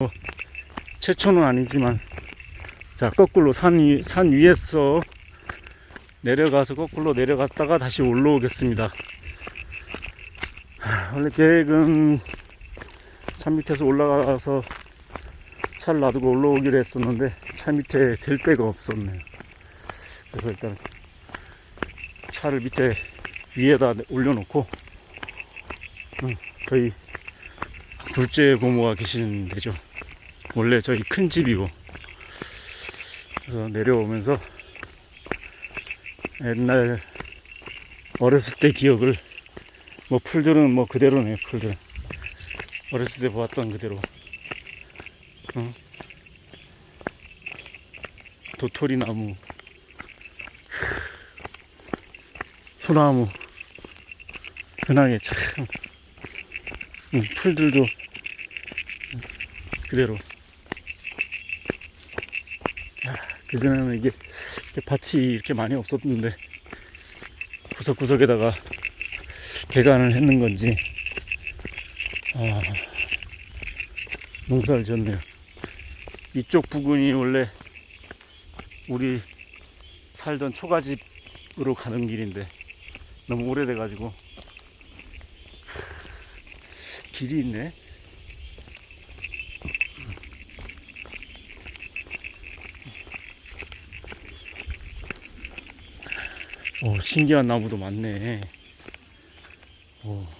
뭐, 최초는 아니지만 자 거꾸로 산, 위, 산 위에서 내려가서 거꾸로 내려갔다가 다시 올라오겠습니다. 하, 원래 계획은 산 밑에서 올라가서 차를 놔두고 올라오기로 했었는데 차 밑에 될 데가 없었네요. 그래서 일단 차를 밑에 위에다 올려놓고 음, 저희 둘째 고모가 계시는 데죠. 원래 저희 큰 집이고. 그래서 내려오면서 옛날 어렸을 때 기억을 뭐 풀들은 뭐 그대로네 풀들 어렸을 때 보았던 그대로. 어? 도토리 나무. 소나무. 흔하게 참. 음, 풀들도 그대로 그전에는 이게 밭이 이렇게 많이 없었는데 구석구석에다가 개간을 했는 건지 아, 농사를 지었네요. 이쪽 부근이 원래 우리 살던 초가집으로 가는 길인데 너무 오래돼가지고 길이 있네. 오, 신기한 나무도 많네. 오.